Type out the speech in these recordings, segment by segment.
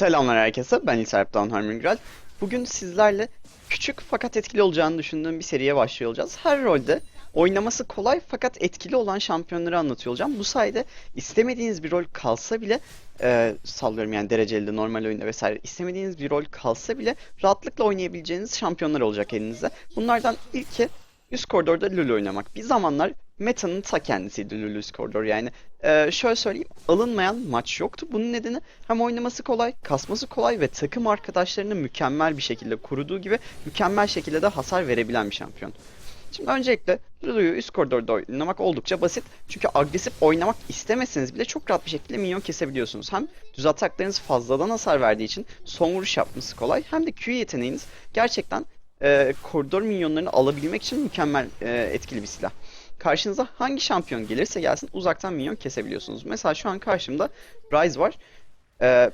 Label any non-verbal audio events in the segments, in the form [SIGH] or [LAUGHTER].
Selamlar herkese, ben İlter Down Harmon Bugün sizlerle küçük fakat etkili olacağını düşündüğüm bir seriye başlıyor olacağız. Her rolde oynaması kolay fakat etkili olan şampiyonları anlatıyor olacağım. Bu sayede istemediğiniz bir rol kalsa bile, e, sallıyorum yani dereceli, normal oyunda vesaire, istemediğiniz bir rol kalsa bile rahatlıkla oynayabileceğiniz şampiyonlar olacak elinizde. Bunlardan ilki üst koridorda Lulu oynamak. Bir zamanlar metanın ta kendisiydi Lulu üst koridor yani. Ee, şöyle söyleyeyim alınmayan maç yoktu. Bunun nedeni hem oynaması kolay, kasması kolay ve takım arkadaşlarını mükemmel bir şekilde kuruduğu gibi mükemmel şekilde de hasar verebilen bir şampiyon. Şimdi öncelikle Lulu'yu üst koridorda oynamak oldukça basit. Çünkü agresif oynamak istemeseniz bile çok rahat bir şekilde minyon kesebiliyorsunuz. Hem düz ataklarınız fazladan hasar verdiği için son vuruş yapması kolay. Hem de Q yeteneğiniz gerçekten e, koridor minyonlarını alabilmek için mükemmel e, etkili bir silah. Karşınıza hangi şampiyon gelirse gelsin uzaktan minyon kesebiliyorsunuz. Mesela şu an karşımda Ryze var. E,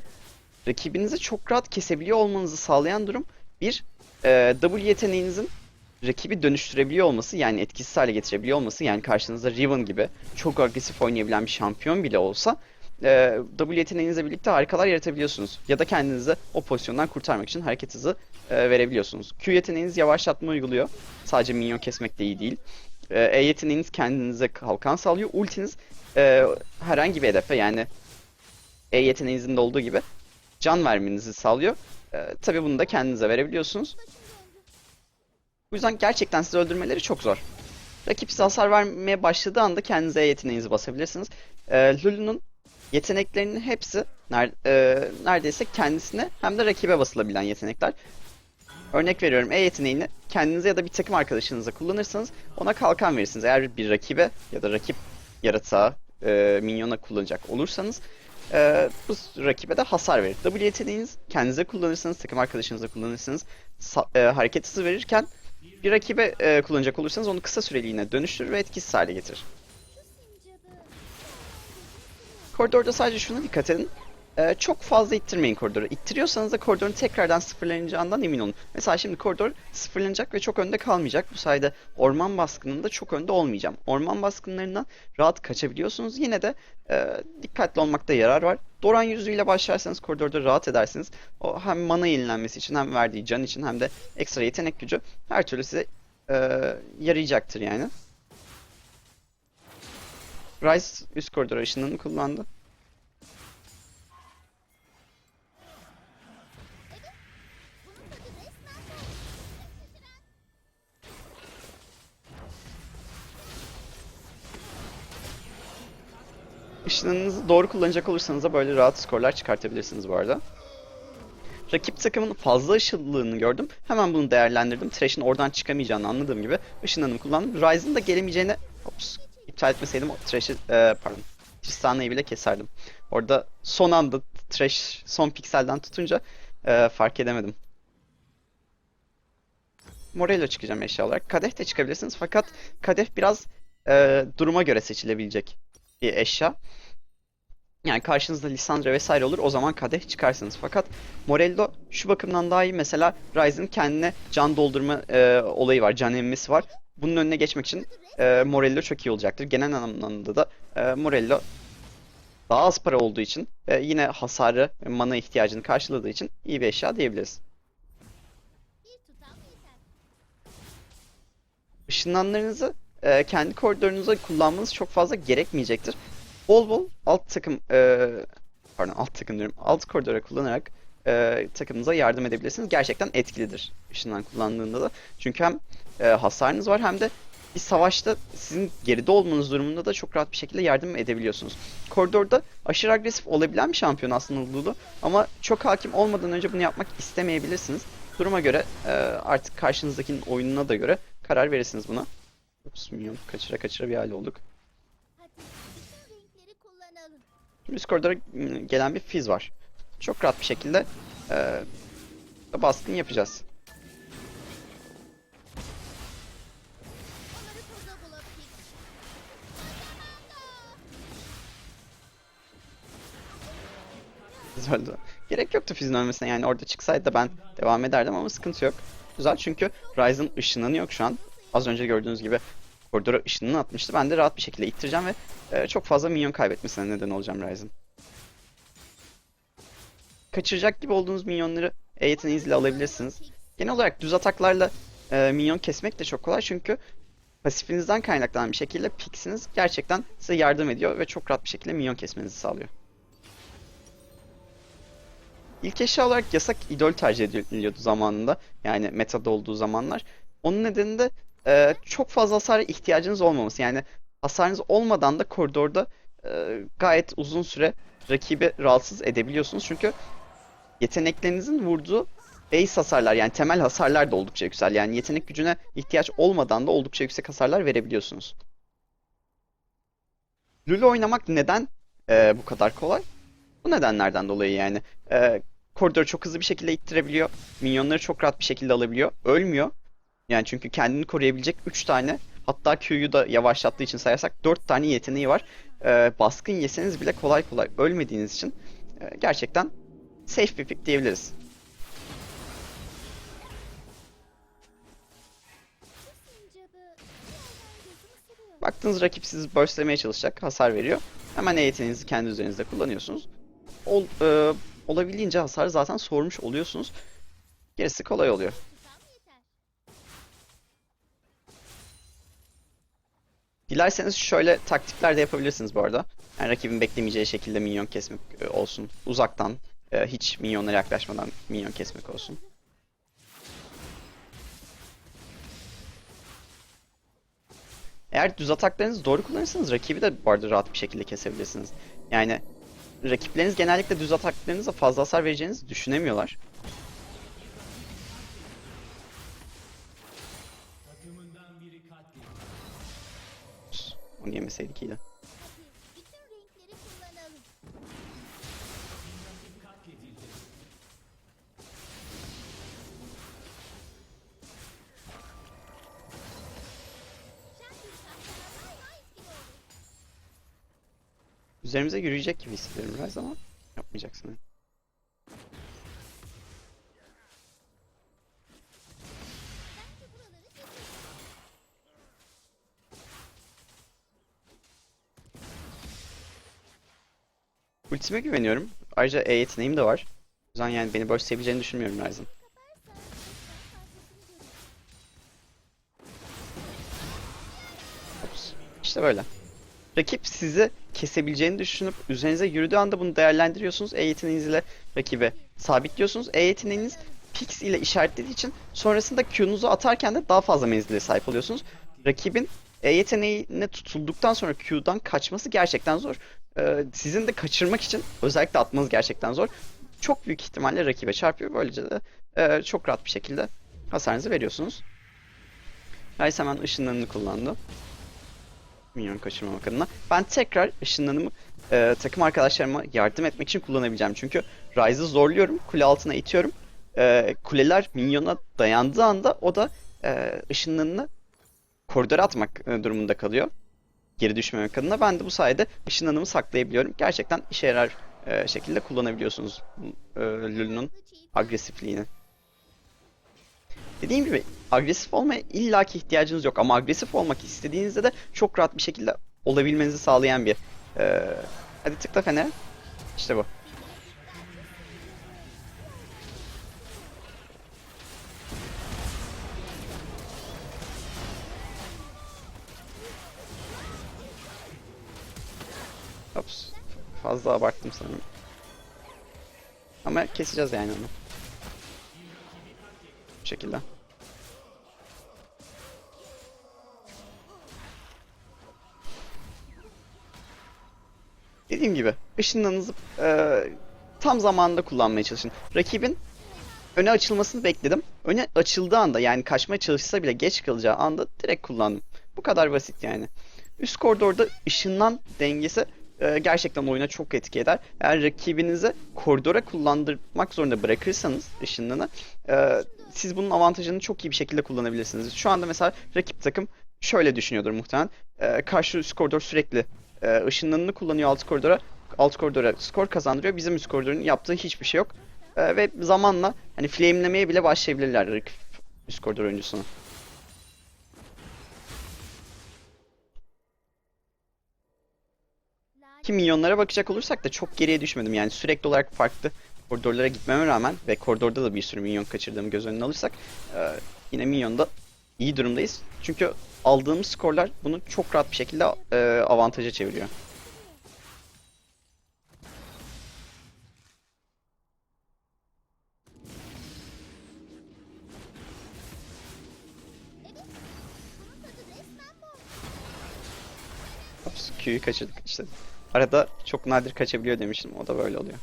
rakibinizi çok rahat kesebiliyor olmanızı sağlayan durum bir e, W yeteneğinizin rakibi dönüştürebiliyor olması yani etkisiz hale getirebiliyor olması yani karşınızda Riven gibi çok agresif oynayabilen bir şampiyon bile olsa e, W yeteneğinizle birlikte harikalar yaratabiliyorsunuz. Ya da kendinizi o pozisyondan kurtarmak için hareket hızı e, verebiliyorsunuz. Q yeteneğiniz yavaşlatma uyguluyor. Sadece minyon kesmek de iyi değil. E, E yeteneğiniz kendinize kalkan sağlıyor. Ultiniz e, herhangi bir hedefe yani E yeteneğinizin de olduğu gibi can vermenizi sağlıyor. E, tabii bunu da kendinize verebiliyorsunuz. Bu yüzden gerçekten sizi öldürmeleri çok zor. Rakip size hasar vermeye başladığı anda kendinize E yeteneğinizi basabilirsiniz. E, Lulu'nun yeteneklerinin hepsi ner e, neredeyse kendisine hem de rakibe basılabilen yetenekler. Örnek veriyorum E yeteneğini kendinize ya da bir takım arkadaşınıza kullanırsanız ona kalkan verirsiniz. Eğer bir rakibe ya da rakip yaratığa, e, minyona kullanacak olursanız e, bu rakibe de hasar verir. W yeteneğiniz kendinize kullanırsanız, takım arkadaşınıza kullanırsanız sa- e, hareket hızı verirken bir rakibe e, kullanacak olursanız onu kısa süreliğine dönüştürür ve etkisiz hale getirir. Koridorda sadece şuna dikkat edin. Ee, çok fazla ittirmeyin koridoru. İttiriyorsanız da koridorun tekrardan sıfırlanacağından emin olun. Mesela şimdi koridor sıfırlanacak ve çok önde kalmayacak. Bu sayede orman baskınında çok önde olmayacağım. Orman baskınlarından rahat kaçabiliyorsunuz. Yine de e, dikkatli olmakta yarar var. Doran yüzüyle başlarsanız koridorda rahat edersiniz. O hem mana yenilenmesi için hem verdiği can için hem de ekstra yetenek gücü her türlü size e, yarayacaktır yani. Ryze üst koridor ışınlarını kullandı. Işınlarınızı doğru kullanacak olursanız da böyle rahat skorlar çıkartabilirsiniz bu arada. Rakip takımın fazla ışınlığını gördüm. Hemen bunu değerlendirdim. Thresh'in oradan çıkamayacağını anladığım gibi ışınlarını kullandım. Ryze'ın da gelemeyeceğini ops, iptal etmeseydim Thresh'i e, pardon Tristana'yı bile keserdim. Orada son anda Thresh son pikselden tutunca e, fark edemedim. Morello çıkacağım eşya olarak. Kadeh de çıkabilirsiniz fakat kadeh biraz e, duruma göre seçilebilecek bir eşya. Yani karşınızda Lissandra vesaire olur o zaman kadeh çıkarsınız. Fakat Morello şu bakımdan daha iyi. Mesela Ryze'ın kendine can doldurma e, olayı var. Can emmesi var. Bunun önüne geçmek için e, Morello çok iyi olacaktır. Genel anlamda da e, Morello daha az para olduğu için ve yine hasarı mana ihtiyacını karşıladığı için iyi bir eşya diyebiliriz. Işınlanlarınızı e, kendi koridorunuzda kullanmanız çok fazla gerekmeyecektir. Bol bol alt takım e, pardon alt takım diyorum alt koridora kullanarak e, takımınıza yardım edebilirsiniz. Gerçekten etkilidir ışından kullandığında da. Çünkü hem e, hasarınız var hem de bir savaşta sizin geride olmanız durumunda da çok rahat bir şekilde yardım edebiliyorsunuz. Koridorda aşırı agresif olabilen bir şampiyon aslında Lulu ama çok hakim olmadan önce bunu yapmak istemeyebilirsiniz. Duruma göre e, artık karşınızdakinin oyununa da göre karar verirsiniz buna. Ups, minyon kaçıra kaçıra bir hal olduk. Şimdi üst koridora m, gelen bir fiz var. Çok rahat bir şekilde e, baskın yapacağız. Öldü. Gerek yoktu Fizz'in ölmesine yani orada çıksaydı da ben devam ederdim ama sıkıntı yok. Güzel çünkü Ryze'ın ışınlanı yok şu an. Az önce gördüğünüz gibi koridora ışınını atmıştı. Ben de rahat bir şekilde ittireceğim ve e, çok fazla minyon kaybetmesine neden olacağım Ryze'ın. kaçıracak gibi olduğunuz minyonları E yeteneğinizle alabilirsiniz. Genel olarak düz ataklarla e, minyon kesmek de çok kolay çünkü pasifinizden kaynaklanan bir şekilde Pix'iniz gerçekten size yardım ediyor ve çok rahat bir şekilde minyon kesmenizi sağlıyor. İlk eşya olarak yasak idol tercih ediliyordu zamanında. Yani metada olduğu zamanlar. Onun nedeni de e, çok fazla hasara ihtiyacınız olmaması. Yani hasarınız olmadan da koridorda e, gayet uzun süre rakibi rahatsız edebiliyorsunuz. Çünkü yeteneklerinizin vurduğu base hasarlar yani temel hasarlar da oldukça yüksek. Yani yetenek gücüne ihtiyaç olmadan da oldukça yüksek hasarlar verebiliyorsunuz. Lulu oynamak neden e, bu kadar kolay? Bu nedenlerden dolayı yani. E, koridoru çok hızlı bir şekilde ittirebiliyor. Minyonları çok rahat bir şekilde alabiliyor. Ölmüyor. Yani çünkü kendini koruyabilecek 3 tane hatta Q'yu da yavaşlattığı için sayarsak 4 tane yeteneği var. E, baskın yeseniz bile kolay kolay ölmediğiniz için e, gerçekten safe bir pick diyebiliriz. Baktığınız rakip sizi burstlemeye çalışacak, hasar veriyor. Hemen yeteneğinizi kendi üzerinizde kullanıyorsunuz. Ol, e, olabildiğince hasarı zaten sormuş oluyorsunuz. Gerisi kolay oluyor. Dilerseniz şöyle taktikler de yapabilirsiniz bu arada. Yani rakibin beklemeyeceği şekilde minyon kesmek e, olsun. Uzaktan, e, hiç minyonlara yaklaşmadan minyon kesmek olsun. Eğer düz ataklarınızı doğru kullanırsanız rakibi de bu arada rahat bir şekilde kesebilirsiniz. Yani rakipleriniz genellikle düz ataklarınızla fazla hasar vereceğinizi düşünemiyorlar. Daima etkili olur. Üzerimize yürüyecek gibi hissediyorum biraz ama yapmayacaksın. Ultime güveniyorum. Ayrıca E yeteneğim de var. O yüzden yani beni böyle sevebileceğini düşünmüyorum Ryzen. İşte böyle. Rakip sizi kesebileceğini düşünüp üzerinize yürüdüğü anda bunu değerlendiriyorsunuz. E yeteneğinizle rakibe sabitliyorsunuz. E yeteneğiniz Pix ile işaretlediği için sonrasında Q'nuzu atarken de daha fazla menzile sahip oluyorsunuz. Rakibin E yeteneğine tutulduktan sonra Q'dan kaçması gerçekten zor. Ee, sizin de kaçırmak için özellikle atmanız gerçekten zor. Çok büyük ihtimalle rakibe çarpıyor. Böylece de e, çok rahat bir şekilde hasarınızı veriyorsunuz. Rice hemen ışınlarını kullandı. Minyon kaçırmamak adına. Ben tekrar ışınlanımı e, takım arkadaşlarıma yardım etmek için kullanabileceğim. Çünkü Ryze'ı zorluyorum. Kule altına itiyorum. E, kuleler minyona dayandığı anda o da e, ışınlarını koridora atmak e, durumunda kalıyor. Geri düşmemek adına. Ben de bu sayede ışınlanımı saklayabiliyorum. Gerçekten işe yarar e, şekilde kullanabiliyorsunuz e, Lulu'nun agresifliğini. Dediğim gibi agresif olmaya illaki ihtiyacınız yok ama agresif olmak istediğinizde de çok rahat bir şekilde olabilmenizi sağlayan bir e, hadi tıkla fenere. İşte bu. Fazla abarttım sanırım. Ama keseceğiz yani onu. Bu şekilde. Dediğim gibi ışınlarınızı e, tam zamanında kullanmaya çalışın. Rakibin öne açılmasını bekledim. Öne açıldığı anda yani kaçmaya çalışsa bile geç kalacağı anda direkt kullandım. Bu kadar basit yani. Üst koridorda ışınlan dengesi e, gerçekten oyuna çok etki eder. Eğer rakibinizi koridora kullandırmak zorunda bırakırsanız ışınlanı e, siz bunun avantajını çok iyi bir şekilde kullanabilirsiniz. Şu anda mesela rakip takım şöyle düşünüyordur muhtemelen. E, karşı üst koridor sürekli e, ışınlanını kullanıyor alt koridora. Alt koridora skor kazandırıyor. Bizim üst koridorun yaptığı hiçbir şey yok. E, ve zamanla hani flamelemeye bile başlayabilirler rakip üst koridor oyuncusunu. Ki milyonlara bakacak olursak da çok geriye düşmedim. Yani sürekli olarak farklı koridorlara gitmeme rağmen ve koridorda da bir sürü minyon kaçırdığımı göz önüne alırsak e, yine minyonda iyi durumdayız. Çünkü aldığımız skorlar bunu çok rahat bir şekilde e, avantaja çeviriyor. Q'yu kaçırdık işte. Arada çok nadir kaçabiliyor demiştim. O da böyle oluyor.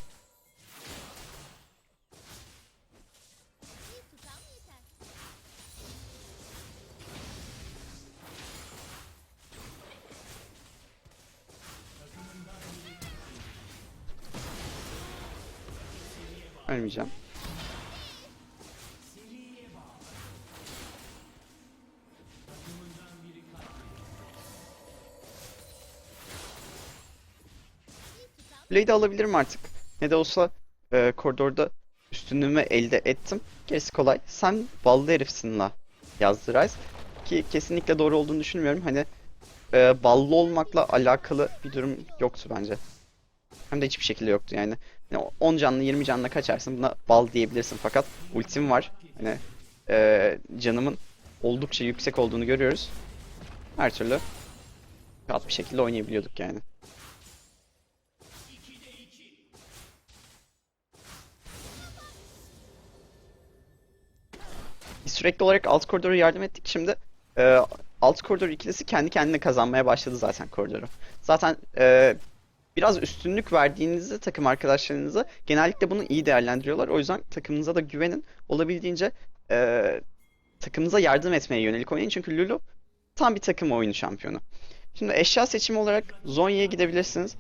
Ölmeyeceğim. Kuleyi de alabilirim artık. Ne de olsa e, koridorda üstünlüğümü elde ettim. Gerisi kolay. Sen ballı herifsin la yazdı Rice. Ki kesinlikle doğru olduğunu düşünmüyorum. Hani e, ballı olmakla alakalı bir durum yoktu bence. Hem de hiçbir şekilde yoktu yani. Yani 10 canlı 20 canlı kaçarsın buna bal diyebilirsin fakat ultim var. Hani e, canımın oldukça yüksek olduğunu görüyoruz. Her türlü rahat bir şekilde oynayabiliyorduk yani. Biz sürekli olarak alt koridora yardım ettik. Şimdi e, alt koridor ikilisi kendi kendine kazanmaya başladı zaten koridoru. Zaten e, biraz üstünlük verdiğinizde takım arkadaşlarınıza genellikle bunu iyi değerlendiriyorlar. O yüzden takımınıza da güvenin. Olabildiğince e, takımınıza yardım etmeye yönelik oynayın. Çünkü Lulu tam bir takım oyunu şampiyonu. Şimdi eşya seçimi olarak Zonya'ya gidebilirsiniz.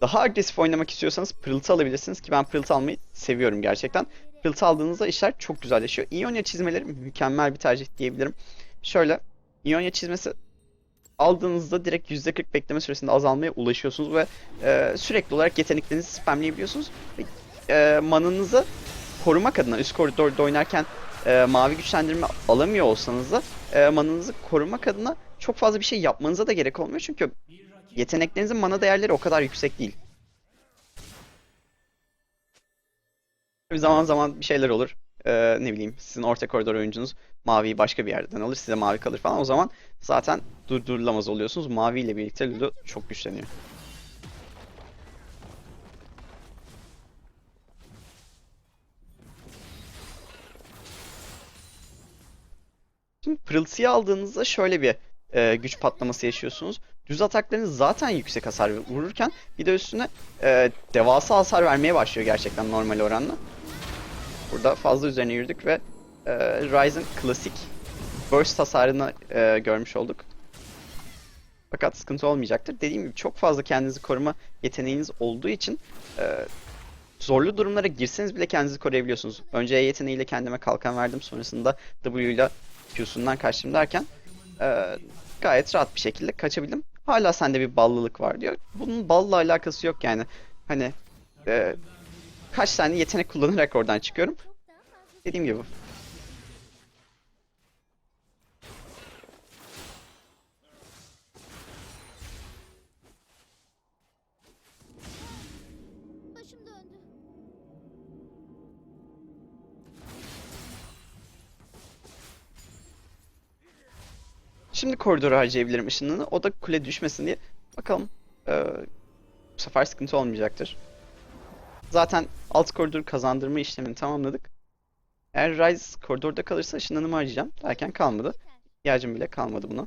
Daha agresif oynamak istiyorsanız pırıltı alabilirsiniz ki ben pırıltı almayı seviyorum gerçekten. Pırıltı aldığınızda işler çok güzelleşiyor. İonya çizmeleri mükemmel bir tercih diyebilirim. Şöyle, İonya çizmesi aldığınızda direkt %40 bekleme süresinde azalmaya ulaşıyorsunuz ve e, sürekli olarak yeteneklerinizi spamleyebiliyorsunuz. Ve, e, mananızı korumak adına üst koridorda oynarken e, mavi güçlendirme alamıyor olsanız da e, mananızı korumak adına çok fazla bir şey yapmanıza da gerek olmuyor. Çünkü yeteneklerinizin mana değerleri o kadar yüksek değil. Zaman zaman bir şeyler olur. Ee, ne bileyim sizin orta koridor oyuncunuz maviyi başka bir yerden alır size mavi kalır falan o zaman zaten durdurulamaz oluyorsunuz. Mavi ile birlikte Lulu çok güçleniyor. Şimdi pırıltıyı aldığınızda şöyle bir e, güç patlaması yaşıyorsunuz. Düz ataklarınız zaten yüksek hasar vururken bir de üstüne e, devasa hasar vermeye başlıyor gerçekten normal oranla. Burada fazla üzerine yürüdük ve e, Ryzen klasik burst hasarını e, görmüş olduk. Fakat sıkıntı olmayacaktır. Dediğim gibi çok fazla kendinizi koruma yeteneğiniz olduğu için e, zorlu durumlara girseniz bile kendinizi koruyabiliyorsunuz. Önce E yeteneğiyle kendime kalkan verdim. Sonrasında W ile Q'sundan kaçtım derken e, gayet rahat bir şekilde kaçabildim. Hala sende bir ballılık var diyor. Bunun balla alakası yok yani. Hani e, kaç tane yetenek kullanarak oradan çıkıyorum. Dediğim gibi. Şimdi koridoru harcayabilirim ışınlığını. O da kule düşmesin diye. Bakalım. Ee, bu sefer sıkıntı olmayacaktır. Zaten alt koridoru kazandırma işlemini tamamladık. Eğer Ryze koridorda kalırsa ışınlanımı harcayacağım. Derken kalmadı. İhtiyacım bile kalmadı buna.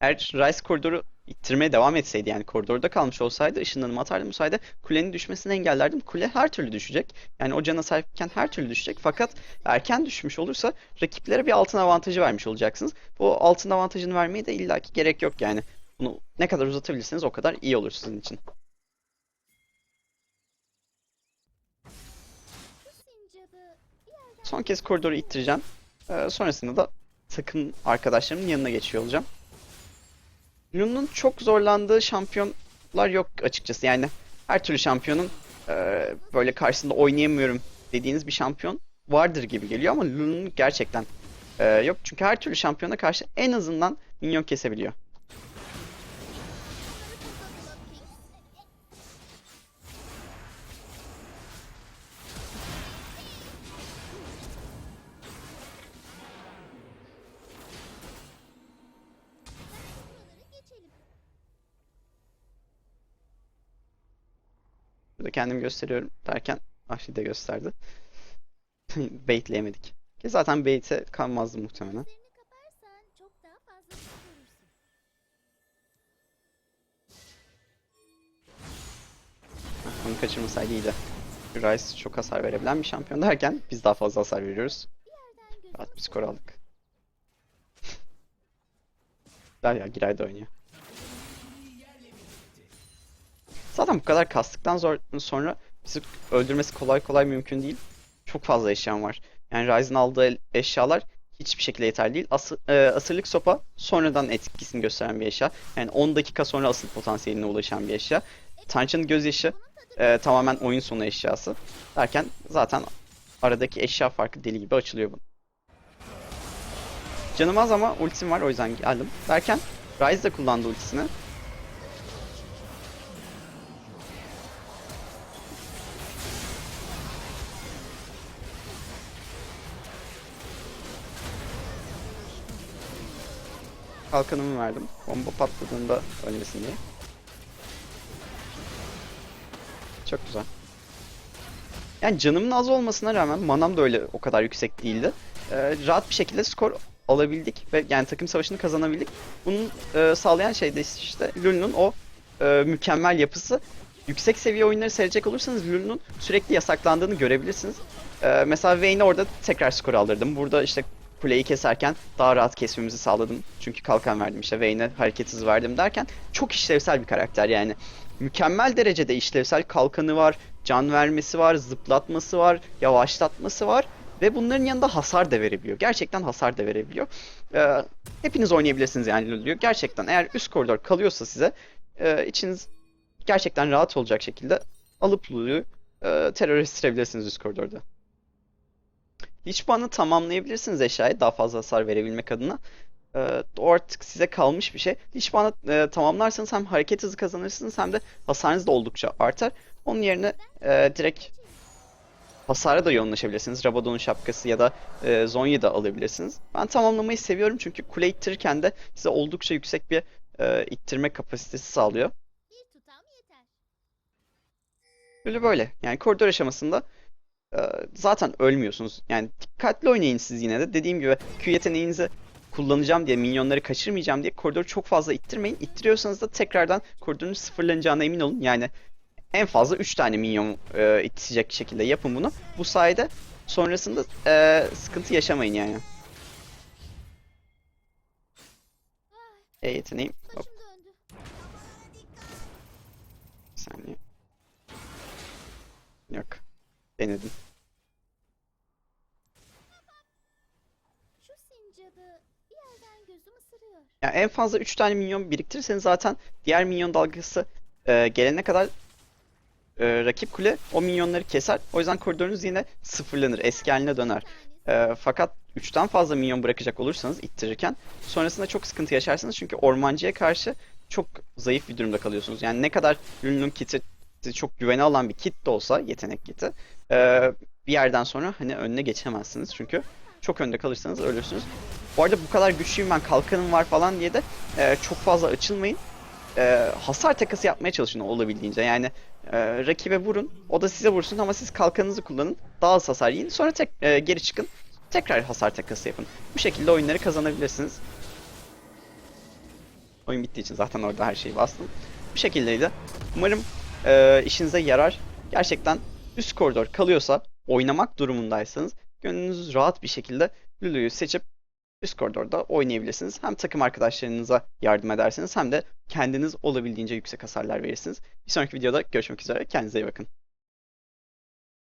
Eğer Ryze koridoru ittirmeye devam etseydi yani koridorda kalmış olsaydı ışınlanımı atardım. Bu sayede kulenin düşmesini engellerdim. Kule her türlü düşecek. Yani o cana sahipken her türlü düşecek. Fakat erken düşmüş olursa rakiplere bir altın avantajı vermiş olacaksınız. Bu altın avantajını vermeye de illaki gerek yok yani. Bunu ne kadar uzatabilirsiniz o kadar iyi olur sizin için. Son kez koridoru ittireceğim. Ee, sonrasında da takım arkadaşlarımın yanına geçiyor olacağım. Lun'un çok zorlandığı şampiyonlar yok açıkçası. Yani her türlü şampiyonun e, böyle karşısında oynayamıyorum dediğiniz bir şampiyon vardır gibi geliyor ama Lun'un gerçekten e, yok. Çünkü her türlü şampiyona karşı en azından minyon kesebiliyor. Burada kendimi gösteriyorum derken Ahri de gösterdi. [LAUGHS] Baitleyemedik. Ki zaten bait'e kalmazdı muhtemelen. Görürsün. Onu kaçırmasaydı iyiydi. Rice çok hasar verebilen bir şampiyon derken biz daha fazla hasar veriyoruz. Rahat bir skor aldık. [LAUGHS] Der ya Giray da oynuyor. Zaten bu kadar kastıktan zor- sonra bizi öldürmesi kolay kolay mümkün değil. Çok fazla eşyam var. Yani Ryze'ın aldığı eşyalar hiçbir şekilde yeterli değil. Ası- e, asırlık sopa sonradan etkisini gösteren bir eşya. Yani 10 dakika sonra asıl potansiyeline ulaşan bir eşya. Tanrıçanın gözyaşı e, tamamen oyun sonu eşyası. Derken zaten aradaki eşya farkı deli gibi açılıyor bu. Canım az ama ultim var o yüzden geldim. Derken Ryze de kullandı ultisini. Kalkanımı verdim. Bomba patladığında ölmesin diye. Çok güzel. Yani canımın az olmasına rağmen manam da öyle o kadar yüksek değildi. Ee, rahat bir şekilde skor alabildik ve yani takım savaşını kazanabildik. Bunun e, sağlayan şey de işte Lulu'nun o e, mükemmel yapısı. Yüksek seviye oyunları seyredecek olursanız Lulu'nun sürekli yasaklandığını görebilirsiniz. Ee, mesela Vayne'e orada tekrar skor aldırdım. Burada işte kuleyi keserken daha rahat kesmemizi sağladım. Çünkü kalkan verdim işte Vayne'e hareket hızı verdim derken çok işlevsel bir karakter yani. Mükemmel derecede işlevsel kalkanı var, can vermesi var, zıplatması var, yavaşlatması var ve bunların yanında hasar da verebiliyor. Gerçekten hasar da verebiliyor. Ee, hepiniz oynayabilirsiniz yani Lulu'yu. Gerçekten eğer üst koridor kalıyorsa size e, içiniz gerçekten rahat olacak şekilde alıp Lulu'yu e, terör üst koridorda. Hiç puanı tamamlayabilirsiniz eşyaya daha fazla hasar verebilmek adına. Ee, o artık size kalmış bir şey. Hiç puanı e, tamamlarsanız hem hareket hızı kazanırsınız hem de hasarınız da oldukça artar. Onun yerine e, direkt hasara da yoğunlaşabilirsiniz. Rabadon'un şapkası ya da e, Zonya'yı da alabilirsiniz. Ben tamamlamayı seviyorum çünkü kule ittirirken de size oldukça yüksek bir e, ittirme kapasitesi sağlıyor. Böyle böyle. Yani koridor aşamasında e, zaten ölmüyorsunuz. Yani dikkatli oynayın siz yine de. Dediğim gibi Q yeteneğinizi kullanacağım diye, minyonları kaçırmayacağım diye koridoru çok fazla ittirmeyin. İttiriyorsanız da tekrardan koridorun sıfırlanacağına emin olun. Yani en fazla 3 tane minyon e, itecek şekilde yapın bunu. Bu sayede sonrasında e, sıkıntı yaşamayın yani. E yeteneğim. Hop bir saniye. Yok. Denedim. Şu sincabı bir yerden gözüm ısırıyor. Yani en fazla 3 tane minyon biriktirirseniz zaten diğer minyon dalgası e, gelene kadar e, rakip kule o minyonları keser. O yüzden koridorunuz yine sıfırlanır, eski haline döner. E, fakat 3'ten fazla minyon bırakacak olursanız ittirirken sonrasında çok sıkıntı yaşarsınız. Çünkü ormancıya karşı çok zayıf bir durumda kalıyorsunuz. Yani ne kadar Lulu'nun kiti çok güvene alan bir kit de olsa, yetenek kiti, e, bir yerden sonra hani önüne geçemezsiniz. Çünkü çok önde kalırsanız ölürsünüz. Bu arada bu kadar güçlüyüm ben kalkanım var falan diye de e, çok fazla açılmayın. E, hasar takası yapmaya çalışın olabildiğince. Yani e, rakibe vurun, o da size vursun ama siz kalkanınızı kullanın. Daha az hasar yiyin. Sonra tek, e, geri çıkın. Tekrar hasar takası yapın. Bu şekilde oyunları kazanabilirsiniz. Oyun bittiği için zaten orada her şeyi bastım. Bu şekildeydi. Umarım e, işinize yarar. Gerçekten üst koridor kalıyorsa, oynamak durumundaysanız gönlünüz rahat bir şekilde Lulu'yu seçip üst koridorda oynayabilirsiniz. Hem takım arkadaşlarınıza yardım edersiniz hem de kendiniz olabildiğince yüksek hasarlar verirsiniz. Bir sonraki videoda görüşmek üzere. Kendinize iyi bakın.